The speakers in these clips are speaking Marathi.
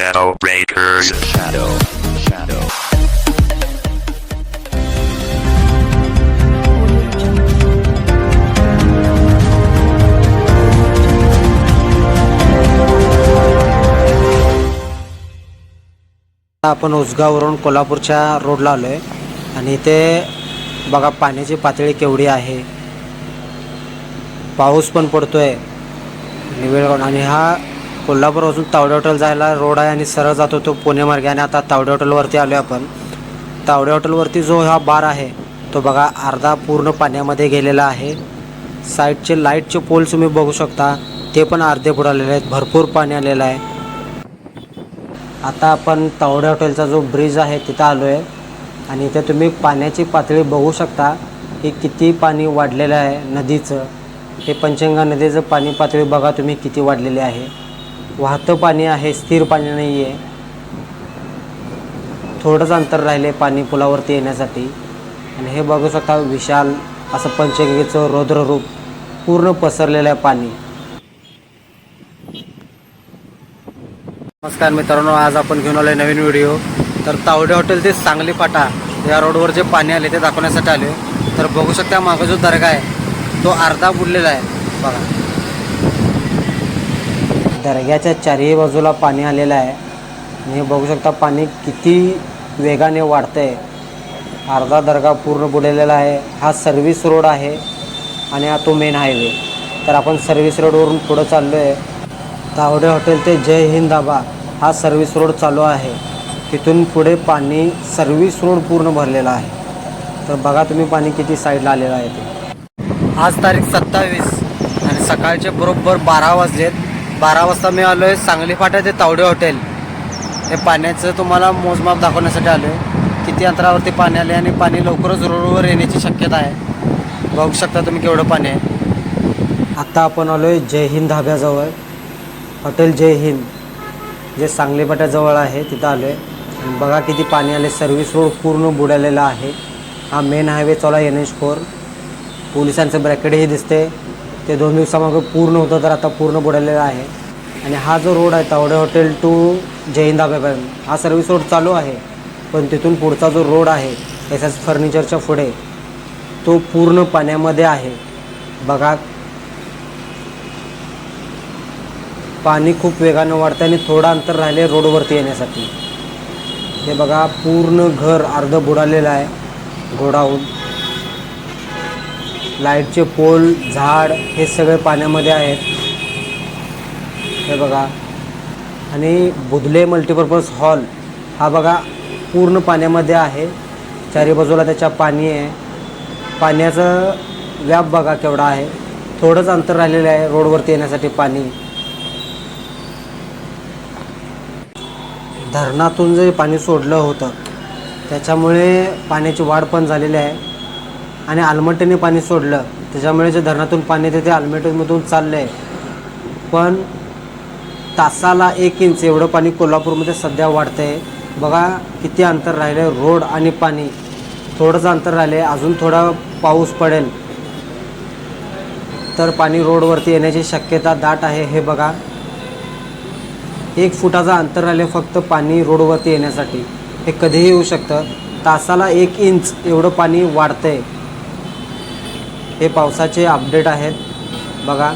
Shadow Breakers. Shadow. Shadow. आपण उसगावरून कोल्हापूरच्या रोडला आलो आहे आणि इथे बघा पाण्याची पातळी केवढी आहे पाऊस पण पडतोय आणि वेळ आणि हा कोल्हापूरपासून तावडे हॉटेल जायला रोड आहे आणि सरळ जातो तो पुणे मार्गे आणि आता तावडे हॉटेलवरती आलो आहे आपण. तावडे हॉटेलवरती जो हा बार आहे तो बघा अर्धा पूर्ण पाण्यामध्ये गेलेला आहे. साईडचे लाईटचे पोल तुम्ही बघू शकता ते पण अर्धे बुडालेले आहेत भरपूर पाणी आलेलं आहे. आता आपण तावडे हॉटेलचा जो ब्रिज आहे तिथं आलो आहे आणि इथे तुम्ही पाण्याची पातळी बघू शकता की किती पाणी वाढलेलं आहे नदीचं. हे पंचगंगा नदीचं पाणी पातळी बघा तुम्ही किती वाढलेली आहे. वाहतं पाणी आहे स्थिर पाणी नाही आहे थोडंच अंतर राहिले पाणी पुलावरती येण्यासाठी. आणि हे बघू शकता विशाल असं पंचगंगेचं रौद्ररूप पूर्ण पसरलेलं आहे पाणी. नमस्कार मित्रांनो आज आपण घेऊन आलो नवीन व्हिडिओ. तर तावडे हॉटेल ते सांगली फाटा या रोडवर जे पाणी आले ते दाखवण्यासाठी आले तर बघू शकता मागं जो दर्गा आहे तो अर्धा बुडलेला आहे. बघा. दर्ग्याच्या चारही बाजूला पाणी आलेलं आहे. आणि बघू शकता पाणी किती वेगाने वाढतंय. अर्धा दर्गा पूर्ण बुडलेला आहे. हा सर्व्हिस रोड आहे आणि हा तो मेन हायवे तर आपण सर्व्हिस रोडवरून पुढं चाललो आहे तावडे हॉटेल ते जय हिंद धाबा हा सर्व्हिस रोड चालू आहे. तिथून पुढे पाणी सर्व्हिस रोड पूर्ण भरलेला आहे. तर बघा तुम्ही पाणी किती साईडला आलेलं आहे ते. आज तारीख सत्तावीस आणि सकाळचे बरोबर बारा वाजलेत. बारा वाजता मी आलो आहे सांगली फाटा ते तावडे हॉटेल. हे पाण्याचं तुम्हाला मोजमाप दाखवण्यासाठी आलो आहे किती अंतरावरती पाणी आले आणि पाणी लवकरच रोडवर येण्याची शक्यता आहे. बघू शकता तुम्ही केवढं पाणी आहे. आत्ता आपण आलो आहे जय हिंद धाब्याजवळ. हॉटेल जय हिंद जे सांगली फाट्याजवळ आहे तिथं आलो आहे आणि बघा किती पाणी आले सर्व्हिस रोड पूर्ण बुडालेला आहे. हा मेन हायवे चालू एन एच फोर. पोलिसांचं ब्रॅकेटही दिसते ते दोन दिवसामागं पूर्ण होतं तर आता पूर्ण बुडालेलं आहे. आणि हा जो रोड आहे तावडे हॉटेल टू जैन धाब्यापर्यंत हा सर्व्हिस रोड चालू आहे. पण तिथून पुढचा जो रोड आहे एस एस फर्निचरच्या पुढे तो पूर्ण पाण्यामध्ये आहे. बघा. पाणी खूप वेगानं वाढतं आणि थोडं अंतर राहिले रोडवरती येण्यासाठी. हे बघा पूर्ण घर अर्ध बुडालेलं आहे घोडाहून लाईटचे पोल झाड हे सगळे पाण्यामध्ये आहेत. हे बघा. आणि बुधले मल्टीपर्पज हॉल हा बघा पूर्ण पाण्यामध्ये आहे. चारी बाजूला त्याच्या पाणी आहे. पाण्याचं व्याप बघा केवढा आहे. थोडंच अंतर राहिलेलं आहे रोडवरती येण्यासाठी पाणी. धरणातून जे पाणी सोडलं होतं त्याच्यामुळे पाण्याची वाढ पण झालेली आहे. आणि आलमट्याने पाणी सोडलं. त्याच्यामुळे जे धरणातून पाणी येते ते आलमट्टीमधून चाललं आहे पण तासाला एक इंच एवढं पाणी कोल्हापूरमध्ये सध्या वाढतं आहे बघा किती अंतर राहिलं आहे रोड आणि पाणी. थोडंच अंतर राहिलं आहे अजून थोडा पाऊस पडेल. तर पाणी रोडवरती येण्याची शक्यता दाट आहे हे बघा. एक फुटाचं अंतर राहिले फक्त पाणी रोडवरती येण्यासाठी. हे कधीही येऊ शकतं. तासाला एक इंच एवढं पाणी वाढतंय. हे पावसाचे अपडेट आहेत. बघा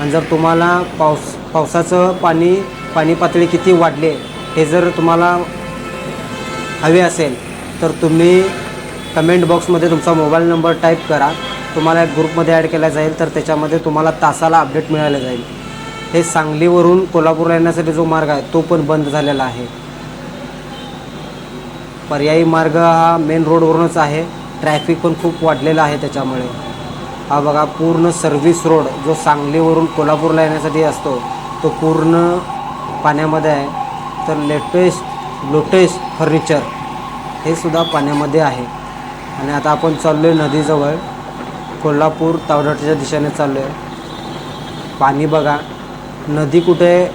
आणि जर तुम्हाला पाऊस पावसाचं पाणी पाणी पातळी किती वाढली हे जर तुम्हाला हवे असेल तर तुम्ही कमेंट बॉक्समध्ये तुमचा मोबाईल नंबर टाईप करा. तुम्हाला एक ग्रुपमध्ये ॲड केला जाईल तर त्याच्यामध्ये तुम्हाला तासाला अपडेट मिळालं जाईल. हे सांगलीवरून कोल्हापूरला येण्यासाठी जो मार्ग आहे तो पण बंद झालेला आहे. पर्यायी मार्ग हा मेन रोडवरूनच आहे. ट्रॅफिक पण खूप वाढलेलं आहे त्याच्यामुळे. हा बघा पूर्ण सर्व्हिस रोड जो सांगलीवरून कोल्हापूरला येण्यासाठी असतो तो पूर्ण पाण्यामध्ये आहे. तर लेटेस्ट लोटेस्ट फर्निचर हे सुद्धा पाण्यामध्ये आहे. आणि आता आपण चाललो आहे नदीजवळ. कोल्हापूर तावडाच्या दिशेने चाललो आहे पाणी बघा नदी कुठे आहे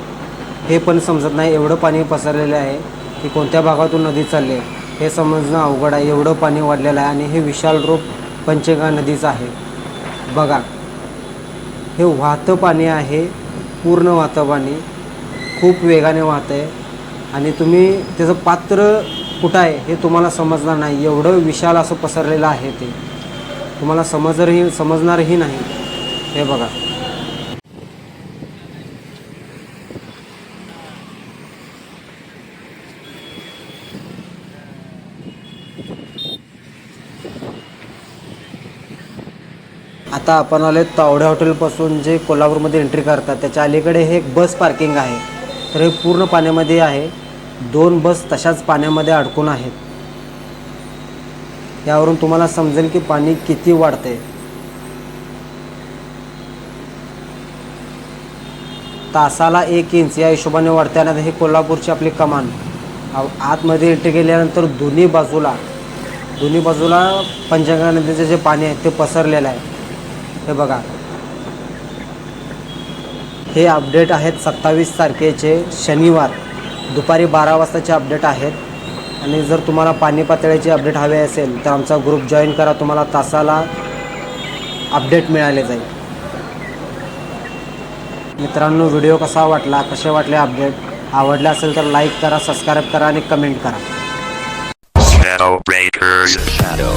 हे पण समजत नाही. एवढं पाणी पसरलेलं आहे की कोणत्या भागातून नदी चालली आहे हे समजणं अवघड आहे. एवढं पाणी वाढलेलं आहे आणि हे विशाल रूप पंचगंगा नदीचं आहे. बघा. हे वाहतं पाणी आहे पूर्ण वाहतं पाणी खूप वेगाने वाहतं आहे आणि तुम्ही त्याचं पात्र कुठं आहे हे तुम्हाला समजणार नाही. एवढं विशाल असं पसरलेलं आहे ते. तुम्हाला समजरही समजणारही नाही. हे बघा. आता आपण आले तावडे हॉटेलपासून जे कोल्हापूरमध्ये एंट्री करतात त्याच्या अलीकडे हे एक बस पार्किंग आहे. तर हे पूर्ण पाण्यामध्ये आहे. दोन बस तशाच पाण्यामध्ये अडकून आहेत. यावरून तुम्हाला समजेल की पाणी किती वाढते तासाला एक इंच या हिशोबाने वाढते आणि हे कोल्हापूरची आपली कमान. आतमध्ये एंट्री केल्यानंतर दोन्ही बाजूला दोन्ही बाजूला पंचगंगा नदीचं जे पाणी आहे ते पसरलेलं आहे. हे बघा. हे अपडेट आहेत सत्तावीस तारखेचे शनिवार. दुपारी बारा वाजताचे अपडेट आहेत. आणि जर तुम्हाला पाणी पातळीचे अपडेट हवे असेल तर आमचा ग्रुप जॉईन करा. तुम्हाला तासाला अपडेट मिळाले जाईल. मित्रांनो व्हिडिओ कसा वाटला कसे वाटले अपडेट आवडले असेल तर लाईक करा सबस्क्राईब करा आणि कमेंट करा. Shadow Breakers. Shadow.